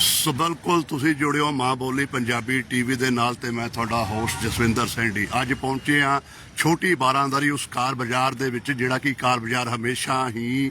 ਸੋ ਬਿਲਕੁਲ ਤੁਸੀਂ ਜੁੜਿਓ ਮਾਂ ਬੋਲੀ ਪੰਜਾਬੀ ਟੀਵੀ ਦੇ ਨਾਲ ਤੇ ਮੈਂ ਤੁਹਾਡਾ ਹੋਸਟ ਜਸਵਿੰਦਰ ਸੈਂਡੀ। ਅੱਜ ਪਹੁੰਚੇ ਆ ਛੋਟੀ ਬਾਰਾਂਦਰੀ ਉਸ ਕਾਰ ਬਾਜ਼ਾਰ ਦੇ ਵਿੱਚ, ਜਿਹੜਾ ਕਿ ਕਾਰ ਬਾਜ਼ਾਰ ਹਮੇਸ਼ਾ ਹੀ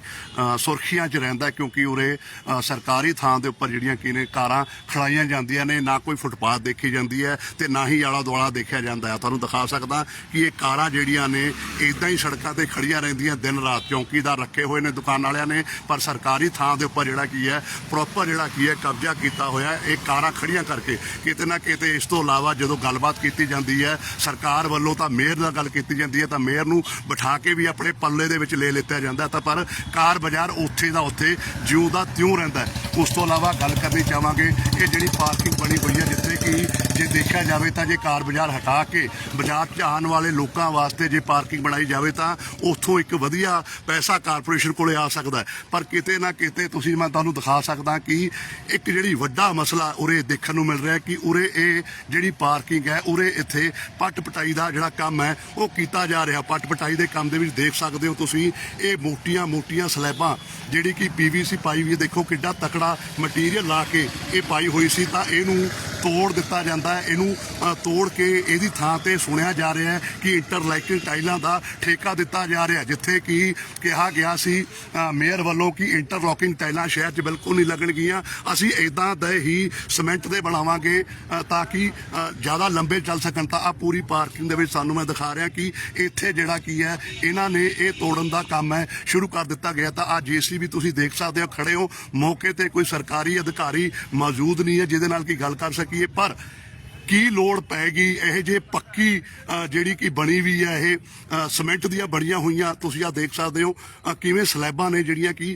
ਸੁਰਖੀਆਂ 'ਚ ਰਹਿੰਦਾ ਕਿਉਂਕਿ ਉਰੇ ਸਰਕਾਰੀ ਥਾਂ ਦੇ ਉੱਪਰ ਜਿਹੜੀਆਂ ਕਿ ਨੇ ਕਾਰਾਂ ਖੜਾਈਆਂ ਜਾਂਦੀਆਂ ਨੇ, ਨਾ ਕੋਈ ਫੁੱਟਪਾਥ ਦੇਖੀ ਜਾਂਦੀ ਹੈ ਤੇ ਨਾ ਹੀ ਆਲਾ ਦੁਆਲਾ ਦੇਖਿਆ ਜਾਂਦਾ ਹੈ। ਤੁਹਾਨੂੰ ਦਿਖਾ ਸਕਦਾ ਕਿ ਇਹ ਕਾਰਾਂ ਜਿਹੜੀਆਂ ਨੇ ਇਦਾਂ ਹੀ ਸੜਕਾਂ ਤੇ ਖੜੀਆਂ ਰਹਿੰਦੀਆਂ ਦਿਨ ਰਾਤ। ਚੌਂਕੀਦਾਰ ਰੱਖੇ ਹੋਏ ਨੇ ਦੁਕਾਨ ਵਾਲਿਆਂ ਨੇ, ਪਰ ਸਰਕਾਰੀ ਥਾਂ ਦੇ ਉੱਪਰ ਜਿਹੜਾ ਕੀ ਹੈ ਪ੍ਰੋਪਰ ਜਿਹੜਾ ਕੀ ਹੈ, ਕਬਜ਼ਾ ਕੀਤਾ ਹੋਇਆ ਇਹ ਕਾਰਾਂ ਖੜੀਆਂ ਕਰਕੇ ਕਿਤੇ ਨਾ ਕਿਤੇ ਇਸ ਤੋਂ ਇਲਾਵਾ ਜਦੋਂ ਗੱਲਬਾਤ ਕੀਤੀ ਜਾਂਦੀ ਹੈ, ਸਰਕਾਰ ਵੱਲੋਂ ਤਾਂ ਮੇਅਰ ਨਾਲ ਗੱਲ ਕੀਤੀ ਜਾਂਦੀ ਹੈ ਤਾਂ ਮੇਅਰ ਨੂੰ ਬਿਠਾ ਕੇ ਵੀ ਆਪਣੇ ਪੱਲੇ ਦੇ ਵਿੱਚ ਲੈ ਲਿੱਤਾ ਜਾਂਦਾ ਤਾਂ ਪਰ ਕਾਰ ਬਾਜ਼ਾਰ ਉੱਥੇ ਦਾ ਉੱਥੇ ਜਿਉਂ ਦਾ ਤਿਉਂ ਰਹਿੰਦਾ ਉਸ ਤੋਂ ਇਲਾਵਾ ਗੱਲ ਕਰਨੀ ਚਾਹਾਂਗੇ ਕਿ ਜਿਹੜੀ ਪਾਰਕਿੰਗ ਬਣੀ ਹੋਈ ਹੈ ਜਿੱਥੇ ਕਿ ਜੇ ਦੇਖਿਆ ਜਾਵੇ ਤਾਂ ਜੇ ਕਾਰ ਬਾਜ਼ਾਰ ਹਟਾ ਕੇ ਬਾਜ਼ਾਰ 'ਚ ਆਉਣ ਵਾਲੇ ਲੋਕਾਂ ਵਾਸਤੇ ਜੇ ਪਾਰਕਿੰਗ ਬਣਾਈ ਜਾਵੇ ਤਾਂ ਉੱਥੋਂ ਇੱਕ ਵਧੀਆ ਪੈਸਾ ਕਾਰਪੋਰੇਸ਼ਨ ਕੋਲੇ ਆ ਸਕਦਾ ਪਰ ਕਿਤੇ ਨਾ ਕਿਤੇ ਤੁਸੀਂ ਮੈਂ ਤੁਹਾਨੂੰ ਦਿਖਾ ਸਕਦਾ ਕਿ ਇੱਕ ਜਿਹੜੀ ਵੱਡਾ ਮਸਲਾ ਉਰੇ ਦੇਖਣ ਨੂੰ ਮਿਲ ਰਿਹਾ ਕਿ ਉਰੇ ਇਹ ਜਿਹੜੀ ਪਾਰਕਿੰਗ ਹੈ, ਉਰੇ ਇੱਥੇ ਪੱਟ ਪਟਾਈ ਦਾ ਜਿਹੜਾ ਕੰਮ ਹੈ, ਉਹ ਕੀਤਾ ਜਾ ਰਿਹਾ। ਪੱਟ ਪਟਾਈ ਦੇ ਕੰਮ ਦੇ ਵਿੱਚ ਦੇਖ ਸਕਦੇ ਹੋ ਤੁਸੀਂ, ਇਹ ਮੋਟੀਆਂ ਮੋਟੀਆਂ ਸਲੈਬਾਂ ਜਿਹੜੀ ਕਿ ਪੀਵੀਸੀ ਪਾਈ ਵੀ ਦੇਖੋ ਕਿੱਡਾ ਤਕੜਾ ਮਟੀਰੀਅਲ ਲਾ ਕੇ ਇਹ ਪਾਈ ਹੋਈ ਸੀ ਤਾਂ ਇਹਨੂੰ ਤੋੜ ਦਿੱਤਾ ਜਾਂਦਾ ਹੈ। ਇਹਨੂੰ ਤੋੜ ਕੇ ਇਹਦੀ ਥਾਂ ਤੇ ਸੁਣਿਆ ਜਾ ਰਿਹਾ ਹੈ ਕਿ ਇੰਟਰਲੈਕਿੰਗ ਟਾਈਲਾਂ ਦਾ ਠੇਕਾ ਦਿੱਤਾ ਜਾ ਰਿਹਾ ਜਿੱਥੇ ਕਿ ਕਿਹਾ ਗਿਆ ਸੀ ਮੇਅਰ ਵੱਲੋਂ ਕਿ ਇੰਟਰਲੌਕਿੰਗ ਟਾਈਲਾਂ ਸ਼ਹਿਰ 'ਚ ਬਿਲਕੁਲ ਨਹੀਂ ਲੱਗਣਗੀਆਂ। ਅਸੀਂ ਇਦਾਂ ਦੇ ਹੀ ਸਿਮੈਂਟ ਦੇ ਬਣਾਵਾਂਗੇ ਤਾਂ ਕਿ ਜ਼ਿਆਦਾ ਲੰਬੇ ਚੱਲ ਸਕਣ। ਤਾਂ ਆ ਪੂਰੀ ਪਾਰਕਿੰਗ ਦੇ ਵਿੱਚ ਸਾਨੂੰ ਮੈਂ ਦਿਖਾ ਰਿਹਾ ਕਿ ਇੱਥੇ ਜਿਹੜਾ ਕੀ ਹੈ, ਇਹਨਾਂ ਨੇ ਇਹ ਤੋੜਨ ਦਾ ਕੰਮ ਹੈ, ਸ਼ੁਰੂ ਕਰ ਦਿੱਤਾ ਗਿਆ। ਤਾਂ ਆ ਜੀਸੀਬੀ ਤੁਸੀਂ ਦੇਖ ਸਕਦੇ ਹੋ, ਖੜੇ ਹੋ। ਮੌਕੇ ਤੇ ਕੋਈ ਸਰਕਾਰੀ ਅਧਿਕਾਰੀ ਮੌਜੂਦ ਨਹੀਂ ਹੈ, ਜਿਹਦੇ ਨਾਲ ਕੀ ਗੱਲ ਕਰ ਸਕੀਏ ਪਰ ਕੀ ਲੋੜ ਪੈਗੀ ਇਹ ਜੇ ਪੱਕੀ ਜਿਹੜੀ ਕਿ ਬਣੀ ਵੀ ਹੈ ਇਹ ਅ, ਸੀਮੈਂਟ ਦੀਆਂ ਬਣੀਆਂ ਹੋਈਆਂ ਤੁਸੀਂ ਆ ਦੇਖ ਸਕਦੇ ਹੋ ਕਿਵੇਂ ਸਲੈਬਾਂ ਨੇ ਜਿਹੜੀਆਂ ਕਿ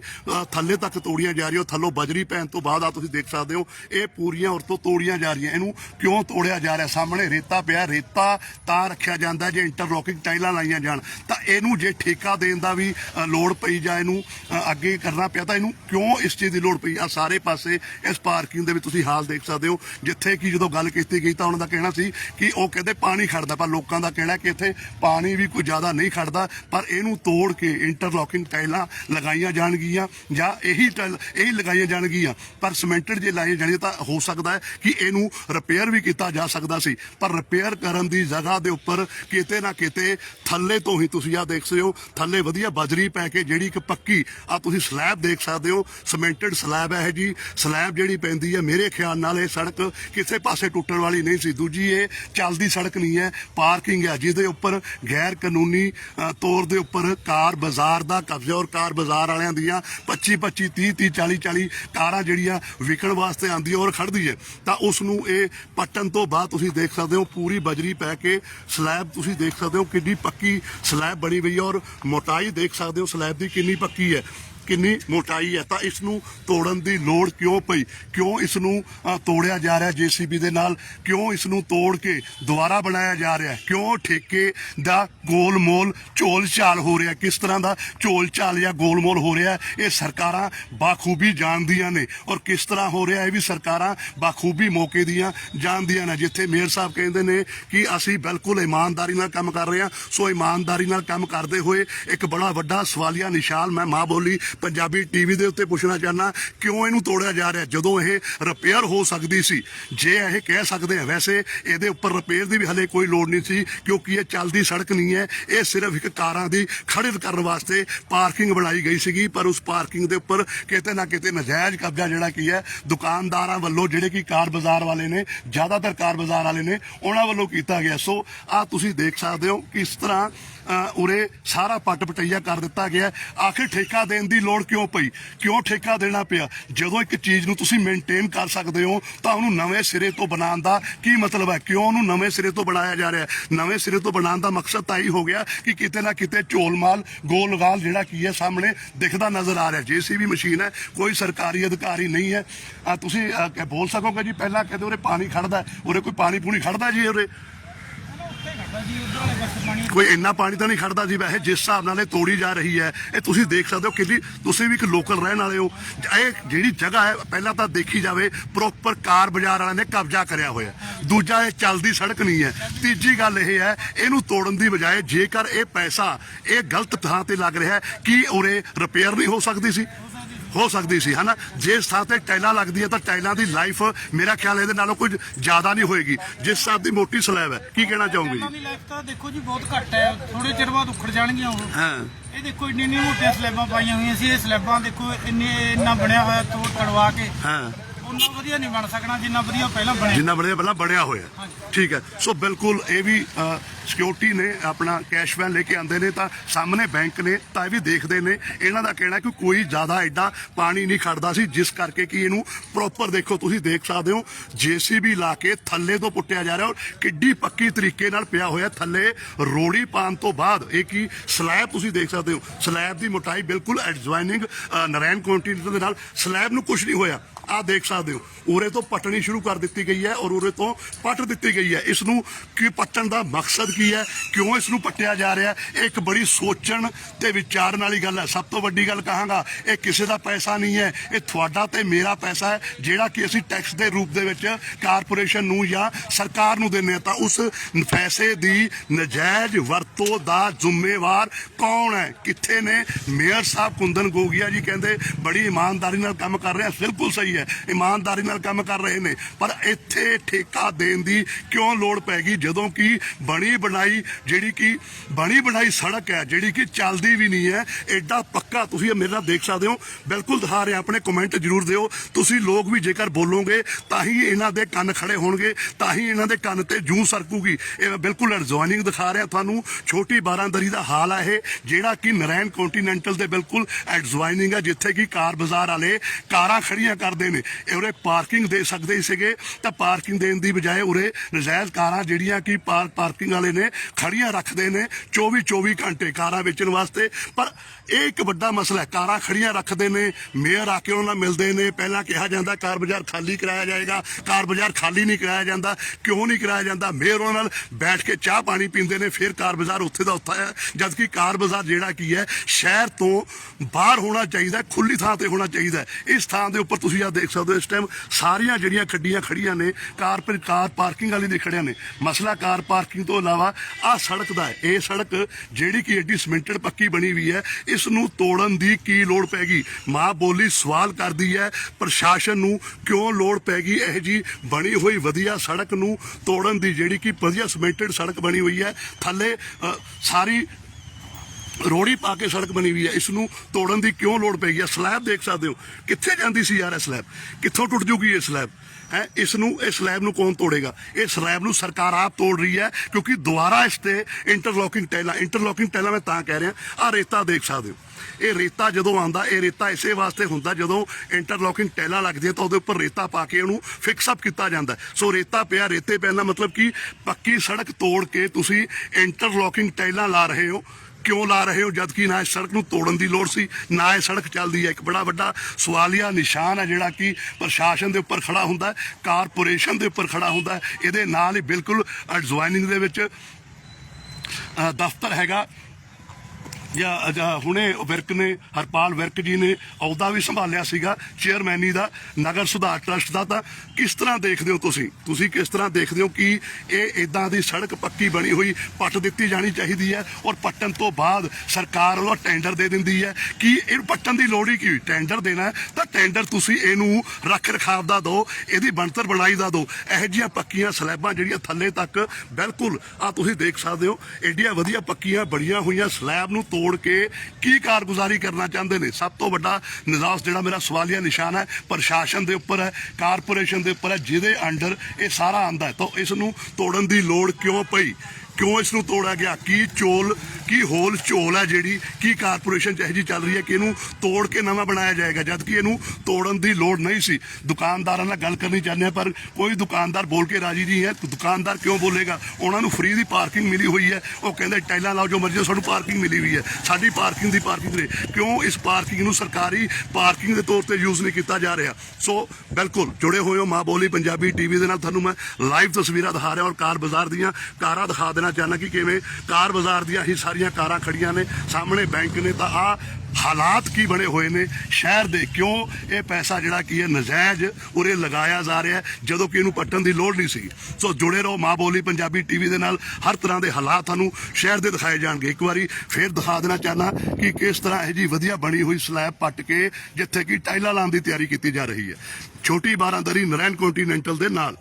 ਥੱਲੇ ਤੱਕ ਤੋੜੀਆਂ ਜਾ ਰਹੀਆਂ ਥੱਲੋਂ ਬਜਰੀ ਪੈਣ ਤੋਂ ਬਾਅਦ ਆ ਤੁਸੀਂ ਦੇਖ ਸਕਦੇ ਹੋ ਇਹ ਪੂਰੀਆਂ ਔਰ ਤੋਂ ਤੋੜੀਆਂ ਜਾ ਰਹੀਆਂ। ਇਹਨੂੰ ਕਿਉਂ ਤੋੜਿਆ ਜਾ ਰਿਹਾ? ਸਾਹਮਣੇ ਰੇਤਾ ਪਿਆ ਰੇਤਾ ਤਾਂ ਰੱਖਿਆ ਜਾਂਦਾ ਜੇ ਇੰਟਰਲੋਕਿੰਗ ਟਾਈਲਾਂ ਲਾਈਆਂ ਜਾਣ। ਤਾਂ ਇਹਨੂੰ ਜੇ ਠੇਕਾ ਦੇਣ ਦਾ ਵੀ ਲੋੜ ਪਈ ਜਾਂ ਇਹਨੂੰ ਅੱਗੇ ਕਰਨਾ ਪਿਆ ਤਾਂ ਇਹਨੂੰ ਕਿਉਂ ਇਸ ਚੀਜ਼ ਦੀ ਲੋੜ ਪਈ? ਆ ਸਾਰੇ ਪਾਸੇ ਇਸ ਪਾਰਕਿੰਗ ਦੇ ਵਿੱਚ ਤੁਸੀਂ ਹਾਲ ਦੇਖ ਸਕਦੇ ਹੋ ਜਿੱਥੇ ਕਿ ਜਦੋਂ ਗੱਲ ਕੀਤੀ ਗਈ ਤਾਂ ਉਹਨਾਂ ਦਾ ਕਹਿਣਾ ਸੀ ਕਿ ਉਹ ਕਹਿੰਦੇ ਪਾਣੀ ਖੜਦਾ, ਪਰ ਲੋਕਾਂ ਦਾ ਕਹਿਣਾ ਕਿ ਇੱਥੇ ਪਾਣੀ ਵੀ ਕੋਈ ਜ਼ਿਆਦਾ ਨਹੀਂ ਖੜਦਾ, ਪਰ ਇਹਨੂੰ ਤੋੜ ਕੇ ਇੰਟਰਲੋਕਿੰਗ ਟਾਈਲਾਂ ਲਗਾਈਆਂ ਜਾਣਗੀਆਂ ਜਾਂ ਇਹੀ ਟਾਈਲ ਇਹੀ ਲਗਾਈਆਂ ਜਾਣਗੀਆਂ। ਪਰ ਸਿਮੈਂਟਡ ਜੇ ਲਾਈਆਂ ਜਾਣਗੀਆਂ ਤਾਂ ਹੋ ਸਕਦਾ ਹੈ ਕਿ ਇਹਨੂੰ ਰਿਪੇਅਰ ਵੀ ਕੀਤਾ ਜਾ ਸਕਦਾ ਸੀ। ਪਰ ਰਿਪੇਅਰ ਕਰਨ ਦੀ ਜਗ੍ਹਾ ਦੇ ਉੱਪਰ ਕਿਤੇ ਨਾ ਕਿਤੇ ਥੱਲੇ ਤੋਂ ਹੀ ਤੁਸੀਂ ਆ ਦੇਖ ਸਕਦੇ ਹੋ, ਥੱਲੇ ਵਧੀਆ ਬਜਰੀ ਪੈ ਕੇ ਜਿਹੜੀ ਇੱਕ ਪੱਕੀ ਆ ਤੁਸੀਂ ਸਲੈਬ ਦੇਖ ਸਕਦੇ ਹੋ, ਸਿਮੈਂਟਡ ਸਲੈਬ ਹੈ ਜੀ। ਸਲੈਬ ਜਿਹੜੀ ਪੈਂਦੀ ਹੈ, ਮੇਰੇ ਖਿਆਲ ਨਾਲ ਇਹ ਸੜਕ ਕਿਸੇ ਪਾਸੇ ਟੁੱਟਣ ਵਾਲੀ ਨਹੀਂ ਸੀ। ਦੂਜੀ ਇਹ ਚੱਲਦੀ ਸੜਕ ਨਹੀਂ ਹੈ, ਪਾਰਕਿੰਗ ਹੈ, ਜਿਹਦੇ ਉੱਪਰ ਗੈਰ ਕਾਨੂੰਨੀ ਤੌਰ ਦੇ ਉੱਪਰ ਕਾਰ ਬਾਜ਼ਾਰ ਦਾ ਕਬਜ਼ਾ ਔਰ ਕਾਰ ਬਾਜ਼ਾਰ ਵਾਲਿਆਂ ਦੀਆਂ 25 25 30 30 40 40 ਕਾਰਾਂ ਜਿਹੜੀਆਂ ਵਿਕਣ ਵਾਸਤੇ ਆਂਦੀਆਂ ਔਰ ਖੜਦੀ ਹੈ। ਤਾਂ ਉਸ ਨੂੰ ਇਹ ਪੱਟਣ ਤੋਂ ਬਾਅਦ ਤੁਸੀਂ ਦੇਖ ਸਕਦੇ ਹੋ ਪੂਰੀ ਬਜਰੀ ਪੈ ਕੇ ਸਲੈਬ ਤੁਸੀਂ ਦੇਖ ਸਕਦੇ ਹੋ ਕਿੰਨੀ ਪੱਕੀ ਸਲੈਬ ਬਣੀ ਹੋਈ ਔਰ ਮੋਟਾਈ ਦੇਖ ਸਕਦੇ ਹੋ ਸਲੈਬ ਦੀ ਕਿੰਨੀ ਪੱਕੀ ਹੈ। ਕਿੰਨੀ ਮੋਟਾਈ ਹੈ, ਤਾਂ ਇਸ ਨੂੰ ਤੋੜਨ ਦੀ ਲੋੜ ਕਿਉਂ ਪਈ? ਕਿਉਂ ਇਸ ਨੂੰ ਤੋੜਿਆ ਜਾ ਰਿਹਾ ਜੀਸੀਬੀ ਦੇ ਨਾਲ? ਕਿਉਂ ਇਸ ਨੂੰ ਤੋੜ ਕੇ ਦੁਬਾਰਾ ਬਣਾਇਆ ਜਾ ਰਿਹਾ? ਕਿਉਂ ਠੇਕੇ ਦਾ ਗੋਲਮੋਲ ਝੋਲ ਝਾਲ ਹੋ ਰਿਹਾ? ਕਿਸ ਤਰ੍ਹਾਂ ਦਾ ਝੋਲ ਝਾਲ ਜਾਂ ਗੋਲਮੋਲ ਹੋ ਰਿਹਾ? ਇਹ ਸਰਕਾਰਾਂ ਬਾਖੂਬੀ ਜਾਣਦੀਆਂ ਨੇ। ਔਰ ਕਿਸ ਤਰ੍ਹਾਂ ਹੋ ਰਿਹਾ? ਇਹ ਵੀ ਸਰਕਾਰਾਂ ਬਾਖੂਬੀ ਮੌਕੇ ਦੀਆਂ ਜਾਣਦੀਆਂ ਨੇ। ਜਿੱਥੇ ਮੇਅਰ ਸਾਹਿਬ ਕਹਿੰਦੇ ਨੇ ਕਿ ਅਸੀਂ ਬਿਲਕੁਲ ਇਮਾਨਦਾਰੀ ਨਾਲ ਕੰਮ ਕਰ ਰਹੇ ਹਾਂ। ਸੋ ਇਮਾਨਦਾਰੀ ਨਾਲ ਕੰਮ ਕਰਦੇ ਹੋਏ ਇੱਕ ਬੜਾ ਵੱਡਾ ਸਵਾਲੀਆ ਨਿਸ਼ਾਨ ਮੈਂ ਮਾਂ ਬੋਲੀ ਪੰਜਾਬੀ ਟੀਵੀ ਦੇ ਉੱਤੇ ਪੁੱਛਣਾ ਚਾਹਨਾ ਕਿਉਂ ਇਹਨੂੰ ਤੋੜਿਆ ਜਾ ਰਿਹਾ? ਜਦੋਂ ਇਹ ਰਿਪੇਅਰ ਹੋ ਸਕਦੀ ਸੀ, ਜੇ ਇਹ ਕਹਿ ਸਕਦੇ ਆ, ਵੈਸੇ ਇਹਦੇ ਉੱਪਰ ਰਿਪੇਅਰ ਦੀ ਵੀ ਹਲੇ ਕੋਈ ਲੋੜ ਨਹੀਂ ਸੀ, ਕਿਉਂਕਿ ਇਹ ਚੱਲਦੀ ਸੜਕ ਨਹੀਂ ਹੈ। ਇਹ ਸਿਰਫ ਇੱਕ ਕਾਰਾਂ ਦੀ ਖੜਿਤ ਕਰਨ ਵਾਸਤੇ ਪਾਰਕਿੰਗ ਬਣਾਈ ਗਈ ਸੀਗੀ, ਪਰ ਉਸ ਪਾਰਕਿੰਗ ਦੇ ਉੱਪਰ ਕਿਤੇ ਨਾ ਕਿਤੇ ਨਜਾਇਜ਼ ਕਬਜ਼ਾ ਜਿਹੜਾ ਕੀ ਹੈ, ਦੁਕਾਨਦਾਰਾਂ ਵੱਲੋਂ ਜਿਹੜੇ ਕਿ ਕਾਰ ਬਾਜ਼ਾਰ ਵਾਲੇ ਨੇ, ਜ਼ਿਆਦਾਤਰ ਕਾਰ ਬਾਜ਼ਾਰ ਵਾਲੇ ਨੇ, ਉਹਨਾਂ ਵੱਲੋਂ ਕੀਤਾ ਗਿਆ। ਸੋ ਆ ਤੁਸੀਂ ਦੇਖ ਸਕਦੇ ਹੋ ਕਿਸ ਤਰ੍ਹਾਂ ਉਰੇ ਸਾਰਾ ਪੱਟ ਪਟਈਆ ਕਰ ਦਿੱਤਾ ਗਿਆ। ਆਖਿਰ ਠੇਕਾ ਦੇਣ ਦੀ ਲੋੜ ਕਿਉਂ ਪਈ? ਕਿਉਂ ਠੇਕਾ ਦੇਣਾ ਪਿਆ? ਜਦੋਂ ਇੱਕ ਚੀਜ਼ ਨੂੰ ਤੁਸੀਂ ਮੇਨਟੇਨ ਕਰ ਸਕਦੇ ਹੋ, ਤਾਂ ਉਹਨੂੰ ਨਵੇਂ ਸਿਰੇ ਤੋਂ ਬਣਾਉਣ ਦਾ ਕੀ ਮਤਲਬ ਹੈ? ਕਿਉਂ ਉਹਨੂੰ ਨਵੇਂ ਸਿਰੇ ਤੋਂ ਬਣਾਇਆ ਜਾ ਰਿਹਾ ਹੈ? ਨਵੇਂ ਸਿਰੇ ਤੋਂ ਬਣਾਉਣ ਦਾ ਮਕਸਦ ਤਾਂ ਇਹ ਹੋ ਗਿਆ ਕਿ ਕਿਤੇ ਨਾ ਕਿਤੇ ਝੋਲਮਾਲ ਗੋਲਗਾਲ ਜਿਹੜਾ ਕੀ ਹੈ ਸਾਹਮਣੇ ਦਿਖਦਾ ਨਜ਼ਰ ਆ ਰਿਹਾ। ਜੀਸੀਬੀ ਮਸ਼ੀਨ ਹੈ, ਕੋਈ ਸਰਕਾਰੀ ਅਧਿਕਾਰੀ ਨਹੀਂ ਹੈ। ਆ ਤੁਸੀਂ ਬੋਲ ਸਕੋਗੇ ਜੀ, ਪਹਿਲਾਂ ਕਹਿੰਦੇ ਉਰੇ ਪਾਣੀ ਖੜਦਾ ਉਰੇ ਕੋਈ ਪਾਣੀ ਪੂਣੀ ਖੜਦਾ ਜੀ ਉਰੇ? ਕੋਈ ਇੰਨਾ ਪਾਣੀ ਤਾਂ ਨਹੀਂ ਖੜਦਾ ਜੀ ਵੈਸੇ, ਜਿਸ ਹਿਸਾਬ ਨਾਲ ਇਹ ਤੋੜੀ ਜਾ ਰਹੀ ਹੈ, ਇਹ ਤੁਸੀਂ ਦੇਖ ਸਕਦੇ ਹੋ ਕਿੰਨੀ ਤੁਸੀਂ ਵੀ ਇੱਕ ਲੋਕਲ ਰਹਿਣ ਵਾਲੇ ਹੋ। ਇਹ ਜਿਹੜੀ ਜਗ੍ਹਾ ਹੈ, ਪਹਿਲਾਂ ਤਾਂ ਦੇਖੀ ਜਾਵੇ ਪ੍ਰੋਪਰ ਕਾਰ ਬਾਜ਼ਾਰ ਵਾਲਿਆਂ ਨੇ ਕਬਜ਼ਾ ਕਰਿਆ ਹੋਇਆ। ਦੂਜਾ, ਇਹ ਚੱਲਦੀ ਸੜਕ ਨਹੀਂ ਹੈ। ਤੀਜੀ ਗੱਲ ਇਹ ਹੈ, ਇਹਨੂੰ ਤੋੜਨ ਦੀ ਬਜਾਏ ਜੇਕਰ ਇਹ ਪੈਸਾ, ਇਹ ਗਲਤ ਥਾਂ ਤੇ ਲੱਗ ਰਿਹਾ ਹੈ, ਕੀ ਉਰੇ ਰਿਪੇਅਰ ਨਹੀਂ ਹੋ ਸਕਦੀ ਸੀ? ਹੋ ਸਕਦੀ ਸੀ ਹਨਾ? ਜੇ ਥਾਂ ਤੇ ਟਾਈਲਾਂ ਲੱਗਦੀ ਹੈ ਤਾਂ ਟਾਈਲਾਂ ਦੀ ਲਾਈਫ ਮੇਰਾ ਖਿਆਲ ਇਹਦੇ ਨਾਲੋਂ ਕੁਝ ਜ਼ਿਆਦਾ ਨਹੀਂ ਹੋਏਗੀ। ਜਿਸ ਹਿਸਾਬ ਦੀ ਮੋਟੀ ਸਲੈਬ ਹੈ ਕੀ ਕਹਿਣਾ ਚਾਹੋਗੇ ਜੀ? ਦੀ ਲਾਈਫ ਤਾਂ ਦੇਖੋ ਜੀ ਬਹੁਤ ਘੱਟ ਹੈ। ਥੋੜੇ ਚਿਰ ਬਾਅਦ ਉਖੜ ਜਾਣਗੀਆਂ ਉਹ। ਹਾਂ। ਇਹ ਦੇਖੋ ਇੰਨੀ ਇੰਨੀ ਮੋਟੀਆਂ ਸਲੈਬਾਂ ਪਾਈਆਂ ਹੋਈਆਂ ਸੀ। ਇਹ ਸਲੈਬਾਂ ਦੇਖੋ ਇੰਨੇ ਇੰਨਾ ਬਣਿਆ ਹੋਇਆ ਤੋੜ ਤੜਵਾ ਕੇ। ਹਾਂ। ਉਹਨਾਂ ਵਧੀਆ ਨਹੀਂ ਬਣ ਸਕਣਾ ਜਿੰਨਾ ਵਧੀਆ ਪਹਿਲਾਂ ਬਣਿਆ। ਜਿੰਨਾ ਬੜਿਆ ਪਹਿਲਾਂ ਬਣਿਆ ਹੋਇਆ। ਠੀਕ ਹੈ। ਸੋ ਬਿਲਕੁਲ ਇਹ ਵੀ ਸਿਕਿਉਰਿਟੀ ਨੇ ਆਪਣਾ ਕੈਸ਼ ਵੈਨ ਲੈ ਕੇ ਆਉਂਦੇ ਨੇ ਤਾਂ ਸਾਹਮਣੇ ਬੈਂਕ ਨੇ ਤਾਂ ਇਹ ਵੀ ਦੇਖਦੇ ਨੇ। ਇਹਨਾਂ ਦਾ ਕਹਿਣਾ ਕਿ ਕੋਈ ਜ਼ਿਆਦਾ ਐਡਾ ਪਾਣੀ ਨਹੀਂ ਖੜਦਾ ਸੀ ਜਿਸ ਕਰਕੇ ਕਿ ਇਹਨੂੰ ਪ੍ਰੋਪਰ ਦੇਖੋ ਤੁਸੀਂ ਦੇਖ ਸਕਦੇ ਹੋ ਜੀਸੀਬੀ ਲਾ ਕੇ ਥੱਲੇ ਤੋਂ ਪੁੱਟਿਆ ਜਾ ਰਿਹਾ ਔਰ ਕਿੱਡੀ ਪੱਕੀ ਤਰੀਕੇ ਨਾਲ ਪਿਆ ਹੋਇਆ ਥੱਲੇ ਰੋੜੀ ਪਾਣ ਤੋਂ ਬਾਅਦ। ਇਹ ਕੀ ਸਲੈਬ ਤੁਸੀਂ ਦੇਖ ਸਕਦੇ ਹੋ। ਸਲੈਬ ਦੀ ਮੋਟਾਈ ਬਿਲਕੁਲ ਐਡਜੋਇਨਿੰਗ ਨਰੈਣ ਕੰਟੀਨੈਂਟਲ ਦੇ ਨਾਲ। ਸਲੈਬ ਨੂੰ ਕੁਝ ਨਹੀਂ ਹੋਇਆ। ਆਹ ਦੇਖ ਸਕਦੇ ਹੋ। ਉਰੇ ਤੋਂ ਪਟਣੀ ਸ਼ੁਰੂ ਕਰ ਦਿੱਤੀ ਗਈ ਹੈ ਔਰ ਉਰੇ ਤੋਂ ਪੱਟ ਦਿੱਤੀ ਗਈ ਹੈ। ਇਸ ਨੂੰ ਕੀ ਪੱਟਣ ਦਾ ਮਕਸਦ ਕੀ ਹੈ? ਕਿਉਂ ਇਸ ਨੂੰ ਪੱਟਿਆ ਜਾ ਰਿਹਾ ਹੈ? ਇਹ ਇੱਕ ਬੜੀ ਸੋਚਣ ਤੇ ਵਿਚਾਰਨ ਵਾਲੀ ਗੱਲ ਹੈ। ਸਭ ਤੋਂ ਵੱਡੀ ਗੱਲ ਕਹਾਂਗਾ, ਇਹ ਕਿਸੇ ਦਾ ਪੈਸਾ ਨਹੀਂ ਹੈ। ਇਹ ਤੁਹਾਡਾ ਤੇ ਮੇਰਾ ਪੈਸਾ ਹੈ, ਜਿਹੜਾ ਕਿ ਅਸੀਂ ਟੈਕਸ ਦੇ ਰੂਪ ਦੇ ਵਿੱਚ ਕਾਰਪੋਰੇਸ਼ਨ ਨੂੰ ਜਾਂ ਸਰਕਾਰ ਨੂੰ ਦਿੰਦੇ ਹਾਂ। ਤਾਂ ਉਸ ਪੈਸੇ ਦੀ ਨਜਾਇਜ਼ ਵਰਤੋਂ ਦਾ ਜ਼ਿੰਮੇਵਾਰ ਕੌਣ ਹੈ? ਕਿੱਥੇ ਨੇ? ਮੇਅਰ ਸਾਹਿਬ ਕੁੰਦਨ ਗੋਗੀਆ ਜੀ ਕਹਿੰਦੇ, ਬੜੀ ਇਮਾਨਦਾਰੀ ਨਾਲ ਕੰਮ ਕਰ ਰਹੇ ਆ। ਬਿਲਕੁਲ ਸਹੀ ਹੈ। ਇਮਾਨਦਾਰੀ ਨਾਲ ਕੰਮ ਕਰ ਰਹੇ ਨੇ। ਪਰ ਇੱਥੇ ਠੇਕਾ ਦੇਣ ਦੀ ਕਿਉਂ ਲੋੜ ਪੈ ਗਈ? ਜਦੋਂ ਕਿ ਬਣੀ ਬਣਾਈ, ਜਿਹੜੀ ਕਿ ਬਣੀ ਬਣਾਈ ਸੜਕ ਹੈ, ਜਿਹੜੀ ਕਿ ਚੱਲਦੀ ਵੀ ਨਹੀਂ ਹੈ ਐਡਾ ਪੱਕਾ ਤੁਸੀਂ ਇਹ ਮੇਰੇ ਨਾਲ ਦੇਖ ਸਕਦੇ ਹੋ। ਬਿਲਕੁਲ ਦਿਖਾ ਰਹੇ, ਆਪਣੇ ਕਮੈਂਟ ਜ਼ਰੂਰ ਦਿਓ। ਤੁਸੀਂ ਲੋਕ ਵੀ ਜੇਕਰ ਬੋਲੋਗੇ, ਤਾਂ ਹੀ ਇਹਨਾਂ ਦੇ ਕੰਨ ਖੜੇ ਹੋਣਗੇ, ਤਾਂ ਹੀ ਇਹਨਾਂ ਦੇ ਕੰਨ ਤੇ ਜੂੰ ਸਰਕੂਗੀ। ਇਹ ਬਿਲਕੁਲ ਐਡਜੋਇਨਿੰਗ ਦਿਖਾ ਰਿਹਾ ਤੁਹਾਨੂੰ। ਛੋਟੀ ਬਾਰਾਂਦਰੀ ਦਾ ਹਾਲ ਹੈ ਇਹ, ਜਿਹੜਾ ਕਿ ਨਰੈਣ ਕੰਟੀਨੈਂਟਲ ਦੇ ਬਿਲਕੁਲ ਐਡਜੋਇਨਿੰਗ ਹੈ ਜਿੱਥੇ ਕਿ ਕਾਰ ਬਾਜ਼ਾਰ ਵਾਲੇ ਕਾਰਾਂ ਖੜੀਆਂ ਕਰਦੇ ਨੇ। ਇਹ ਉਰੇ ਪਾਰਕਿੰਗ ਦੇ ਸਕਦੇ ਹੀ ਸੀਗੇ। ਤਾਂ ਪਾਰਕਿੰਗ ਦੇਣ ਦੀ ਬਜਾਏ ਉਰੇ ਨਜਾਇਜ਼ ਕਾਰਾਂ ਜਿਹੜੀਆਂ ਕਿ ਪਾਰ ਪਾਰਕਿੰਗ ਵਾਲੇ ਨੇ, ਖੜੀਆਂ ਰੱਖਦੇ ਨੇ 24 24 ਘੰਟੇ ਕਾਰਾਂ ਵੇਚਣ ਵਾਸਤੇ। ਪਰ ਇਹ ਇੱਕ ਵੱਡਾ ਮਸਲਾ ਹੈ। ਕਾਰਾਂ ਖੜੀਆਂ ਰੱਖਦੇ ਨੇ, ਮੇਅਰ ਆ ਕੇ ਉਹਨਾਂ ਨਾਲ ਮਿਲਦੇ ਨੇ। ਪਹਿਲਾਂ ਕਿਹਾ ਜਾਂਦਾ ਕਾਰ ਬਾਜ਼ਾਰ ਖਾਲੀ ਕਰਾਇਆ ਜਾਏਗਾ। ਕਾਰ ਬਾਜ਼ਾਰ ਖਾਲੀ ਨਹੀਂ ਕਰਾਇਆ ਜਾਂਦਾ, ਕਿਉਂ ਨਹੀਂ ਕਰਾਇਆ ਜਾਂਦਾ? ਮੇਅਰ ਉਹਨਾਂ ਨਾਲ ਬੈਠ ਕੇ ਚਾਹ ਪਾਣੀ ਪੀਂਦੇ ਨੇ, ਫਿਰ ਕਾਰ ਬਾਜ਼ਾਰ ਉੱਥੇ ਦਾ ਉੱਥਾ ਹੈ। ਜਦ ਕਿ ਕਾਰ ਬਾਜ਼ਾਰ ਜਿਹੜਾ ਕੀ ਹੈ, ਸ਼ਹਿਰ ਤੋਂ ਬਾਹਰ ਹੋਣਾ ਚਾਹੀਦਾ ਖੁੱਲੀ ਥਾਂ ਤੇ ਹੋਣਾ ਚਾਹੀਦਾ। ਇਸ ਥਾਂ ਦੇ ਉੱਪਰ ਤੁਸੀਂ ਆ ਦੇਖ ਸਕਦੇ ਹੋ ਇਸ ਟਾਈਮ ਸਾਰੀਆਂ ਜਿਹੜੀਆਂ ਗੱਡੀਆਂ ਖੜੀਆਂ ਨੇ, ਕਾਰ ਕਾਰ ਪਾਰਕਿੰਗ ਵਾਲੀ ਦੇ ਖੜਿਆ ਨੇ। ਮਸਲਾ ਕਾਰ ਪਾਰਕਿੰਗ ਤੋਂ ਇਲਾਵਾ ਆ ਸੜਕ ਦਾ ਹੈ। ਇਹ ਸੜਕ ਜਿਹੜੀ ਕਿ ਐਡੀ ਸਿਮੈਂਟਡ ਪੱਕੀ ਬਣੀ ਹੋਈ ਹੈ, ਇਸ ਨੂੰ ਤੋੜਨ ਦੀ ਕੀ ਲੋੜ ਪੈ ਗਈ? ਮਾਂ ਬੋਲੀ ਸਵਾਲ ਕਰਦੀ ਹੈ, ਪ੍ਰਸ਼ਾਸਨ ਨੂੰ ਕਿਉਂ ਲੋੜ ਪੈ ਗਈ? ਇਹ ਜੀ ਬਣੀ ਹੋਈ ਵਧੀਆ ਸੜਕ ਨੂੰ ਤੋੜਨ ਦੀ, ਜਿਹੜੀ ਕਿ ਵਧੀਆ ਸਿਮੈਂਟਡ ਸੜਕ ਬਣੀ ਹੋਈ ਹੈ। ਥੱਲੇ ਸਾਰੀ ਰੋੜੀ ਪਾ ਕੇ ਸੜਕ ਬਣੀ ਹੋਈ ਹੈ। ਇਸ ਨੂੰ ਤੋੜਨ ਦੀ ਕਿਉਂ ਲੋੜ ਪਈ ਹੈ? ਸਲੈਬ ਦੇਖ ਸਕਦੇ ਹੋ। ਕਿੱਥੇ ਜਾਂਦੀ ਸੀ ਯਾਰ ਇਹ ਸਲੈਬ? ਕਿੱਥੋਂ ਟੁੱਟ ਜੂਗੀ ਇਹ ਸਲੈਬ? ਹੈ? ਇਸ ਨੂੰ ਇਹ ਸਲੈਬ ਨੂੰ ਕੌਣ ਤੋੜੇਗਾ? ਇਹ ਸਲੈਬ ਨੂੰ ਸਰਕਾਰ ਆਪ ਤੋੜ ਰਹੀ ਹੈ, ਕਿਉਂਕਿ ਦੁਬਾਰਾ ਇਸ ਤੇ ਇੰਟਰਲੋਕਿੰਗ ਟੈਲਾ ਇੰਟਰਲੋਕਿੰਗ ਟੈਲਾ ਮੈਂ ਤਾਂ ਕਹਿ ਰਿਹਾ ਆ ਰੇਤਾ ਦੇਖ ਸਕਦੇ ਹੋ। ਇਹ ਰੇਤਾ ਜਦੋਂ ਆਂਦਾ ਇਹ ਰੇਤਾ ਇਸੇ ਵਾਸਤੇ ਹੁੰਦਾ, ਜਦੋਂ ਇੰਟਰਲੋਕਿੰਗ ਟੈਲਾ ਲੱਗਦੀਆਂ, ਤਾਂ ਉਹਦੇ ਉੱਪਰ ਰੇਤਾ ਪਾ ਕੇ ਉਹਨੂੰ ਫਿਕਸ ਅਪ ਕੀਤਾ ਜਾਂਦਾ ਸੋ ਰੇਤਾ ਪਿਆ, ਰੇਤੇ ਪੈਣ ਦਾ ਮਤਲਬ ਕਿ ਪੱਕੀ ਸੜਕ ਤੋੜ ਕੇ ਤੁਸੀਂ ਇੰਟਰਲੋਕਿੰਗ ਟੈਲਾ ਲਾ ਰਹੇ ਹੋ। ਕਿਉਂ ਲਾ ਰਹੇ ਹੋ? ਜਦ ਕਿ ਨਾ ਇਸ ਸੜਕ ਨੂੰ ਤੋੜਨ ਦੀ ਲੋੜ ਸੀ, ਨਾ ਇਹ ਸੜਕ ਚੱਲਦੀ ਹੈ। ਇੱਕ ਬੜਾ ਵੱਡਾ ਸਵਾਲੀਆ ਨਿਸ਼ਾਨ ਹੈ ਜਿਹੜਾ ਕਿ ਪ੍ਰਸ਼ਾਸਨ ਦੇ ਉੱਪਰ ਖੜਾ ਹੁੰਦਾ ਹੈ, ਕਾਰਪੋਰੇਸ਼ਨ ਦੇ ਉੱਪਰ ਖੜਾ ਹੁੰਦਾ ਹੈ। ਇਹਦੇ ਨਾਲ ਹੀ ਬਿਲਕੁਲ ਐਡਜੋਇਨਿੰਗ ਦੇ ਵਿੱਚ ਦਫ਼ਤਰ ਹੈਗਾ। ਜਾਂ ਜਾਂ ਹੁਣੇ ਵਿਰਕ ਨੇ, ਹਰਪਾਲ ਵਿਰਕ ਜੀ ਨੇ ਅਹੁਦਾ ਵੀ ਸੰਭਾਲਿਆ ਸੀਗਾ, ਚੇਅਰਮੈਨੀ ਦਾ, ਨਗਰ ਸੁਧਾਰ ਟਰਸਟ ਦਾ, ਤਾਂ ਕਿਸ ਤਰ੍ਹਾਂ ਦੇਖਦੇ ਹੋ ਤੁਸੀਂ? ਤੁਸੀਂ ਕਿਸ ਤਰ੍ਹਾਂ ਦੇਖਦੇ ਹੋ ਕਿ ਇਹ ਇਦਾਂ ਦੀ ਸੜਕ ਪੱਕੀ ਬਣੀ ਹੋਈ, ਪੱਟ ਦਿੱਤੀ ਜਾਣੀ ਚਾਹੀਦੀ ਹੈ ਔਰ ਪੱਟਣ ਤੋਂ ਬਾਅਦ ਸਰਕਾਰ ਵੱਲੋਂ ਟੈਂਡਰ ਦੇ ਦਿੰਦੀ ਹੈ? ਕਿ ਇਹਨੂੰ ਪੱਟਣ ਦੀ ਲੋੜ ਹੀ ਕੀ ਟੈਂਡਰ ਦੇਣਾ ਤਾਂ ਟੈਂਡਰ ਤੁਸੀਂ ਇਹਨੂੰ ਰੱਖ ਰਖਾਵ ਦਾ ਦਿਓ, ਇਹਦੀ ਬਣਤਰ ਬਣਾਈ ਦਾ ਦਿਓ। ਇਹੋ ਜਿਹੀਆਂ ਪੱਕੀਆਂ ਸਲੈਬਾਂ ਜਿਹੜੀਆਂ ਥੱਲੇ ਤੱਕ ਬਿਲਕੁਲ ਆ ਤੁਸੀਂ ਦੇਖ ਸਕਦੇ ਹੋ ਏਡੀਆਂ ਵਧੀਆ ਪੱਕੀਆਂ ਬੜੀਆਂ ਹੋਈਆਂ ਸਲੈਬ ਨੂੰ ਤੋੜ ਕੇ ਕੀ ਕਾਰਗੁਜ਼ਾਰੀ ਕਰਨਾ ਚਾਹੁੰਦੇ ਨੇ? ਸਭ ਤੋਂ ਵੱਡਾ ਨਿਜ਼ਾਸ ਜਿਹੜਾ ਮੇਰਾ ਸਵਾਲੀਆ ਨਿਸ਼ਾਨ ਹੈ, ਪ੍ਰਸ਼ਾਸਨ ਦੇ ਉੱਪਰ ਹੈ, ਕਾਰਪੋਰੇਸ਼ਨ ਦੇ ਉੱਪਰ ਹੈ, ਜਿਹਦੇ ਅੰਡਰ ਇਹ ਸਾਰਾ ਆਂਦਾ ਹੈ। ਤਾਂ ਇਸ ਨੂੰ ਤੋੜਨ ਦੀ ਲੋੜ ਕਿਉਂ ਪਈ? ਕਿਉਂ ਇਸ ਨੂੰ ਤੋੜਿਆ ਗਿਆ? ਕੀ ਚੋਲ, ਕੀ ਹੋਲ ਝੋਲ ਹੈ ਜਿਹੜੀ, ਕੀ ਕਾਰਪੋਰੇਸ਼ਨ ਚ ਇਹੋ ਜਿਹੀ ਚੱਲ ਰਹੀ ਹੈ ਕਿ ਇਹਨੂੰ ਤੋੜ ਕੇ ਨਵਾਂ ਬਣਾਇਆ ਜਾਏਗਾ, ਜਦ ਕਿ ਇਹਨੂੰ ਤੋੜਨ ਦੀ ਲੋੜ ਨਹੀਂ ਸੀ। ਦੁਕਾਨਦਾਰਾਂ ਨਾਲ ਗੱਲ ਕਰਨੀ ਚਾਹੁੰਦੇ ਹਾਂ ਪਰ ਕੋਈ ਦੁਕਾਨਦਾਰ ਬੋਲ ਕੇ ਰਾਜੀ ਨਹੀਂ ਹੈ। ਦੁਕਾਨਦਾਰ ਕਿਉਂ ਬੋਲੇਗਾ? ਉਹਨਾਂ ਨੂੰ ਫ੍ਰੀ ਦੀ ਪਾਰਕਿੰਗ ਮਿਲੀ ਹੋਈ ਹੈ। ਉਹ ਕਹਿੰਦੇ, ਟਾਈਲਾਂ ਲਾਓ ਜੋ ਮਰਜ਼ੀ ਸਾਨੂੰ ਪਾਰਕਿੰਗ ਮਿਲੀ ਹੋਈ ਹੈ। ਸਾਡੀ ਪਾਰਕਿੰਗ ਦੀ ਪਾਰਕਿੰਗ ਦੇ ਕਿਉਂ ਇਸ ਪਾਰਕਿੰਗ ਨੂੰ ਸਰਕਾਰੀ ਪਾਰਕਿੰਗ ਦੇ ਤੌਰ ਤੇ ਯੂਜ਼ ਨਹੀਂ ਕੀਤਾ ਜਾ ਰਿਹਾ? ਸੋ ਬਿਲਕੁਲ, ਜੁੜੇ ਹੋਏ ਹੋ ਮਾਂ ਬੋਲੀ ਪੰਜਾਬੀ ਟੀਵੀ ਦੇ ਨਾਲ। ਤੁਹਾਨੂੰ ਮੈਂ ਲਾਈਵ ਤਸਵੀਰਾਂ ਦਿਖਾ ਰਿਹਾ ਔਰ ਕਾਰ ਬਾਜ਼ਾਰ ਦੀਆਂ ਕਾਰਾਂ ਦਿਖਾ ਦੇਣਾ ਚਾਹੁੰਦਾ ਕਿ ਕਿਵੇਂ ਕਾਰ ਬਾਜ਼ਾਰ ਦੀਆਂ ਹੀ ਸਾਰੀਆਂ ਕਾਰਾਂ ਖੜੀਆਂ ਨੇ, ਸਾਹਮਣੇ ਬੈਂਕ ਨੇ, ਤਾਂ ਆ ਹਾਲਾਤ ਕੀ ਬਣੇ ਹੋਏ ਨੇ? ਸ਼ਹਿਰ ਦੇ ਕਿਉਂ ਇਹ ਪੈਸਾ ਜਿਹੜਾ ਕੀ ਹੈ, ਨਜਾਇਜ਼ ਉਰੇ ਲਗਾਇਆ ਜਾ ਰਿਹਾ ਜਦੋਂ ਕਿ ਇਹਨੂੰ ਪੱਟਣ ਦੀ ਲੋੜ ਨਹੀਂ ਸੀ। ਸੋ ਜੁੜੇ ਰਹੋ ਮਾਂ ਬੋਲੀ ਪੰਜਾਬੀ ਟੀਵੀ ਦੇ ਨਾਲ, ਹਰ ਤਰ੍ਹਾਂ ਦੇ ਹਾਲਾਤ ਤੁਹਾਨੂੰ ਸ਼ਹਿਰ ਦੇ ਦਿਖਾਏ ਜਾਣਗੇ। ਇੱਕ ਵਾਰੀ ਫੇਰ ਦਿਖਾ ਦੇਣਾ ਚਾਹਨਾ ਕਿ ਕਿਸ ਤਰ੍ਹਾਂ ਇਹ ਜੀ ਵਧੀਆ ਬਣੀ ਹੋਈ ਸਲੈਬ ਪੱਟ ਕੇ ਜਿੱਥੇ ਕਿ ਟਾਈਲਾਂ ਲਾਉਣ ਦੀ ਤਿਆਰੀ ਕੀਤੀ ਜਾ ਰਹੀ ਹੈ। ਛੋਟੀ ਬਾਰਾਂਦਰੀ ਨਰੈਣ ਕੰਟੀਨੈਂਟਲ ਦੇ ਨਾਲ।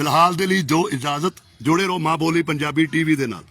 ਫਿਲਹਾਲ ਦੇ ਲਈ ਜੋ ਇਜਾਜ਼ਤ ਜੁੜੇ ਰਹੋ ਮਾਂ ਬੋਲੀ ਪੰਜਾਬੀ ਟੀਵੀ ਦੇ ਨਾਲ।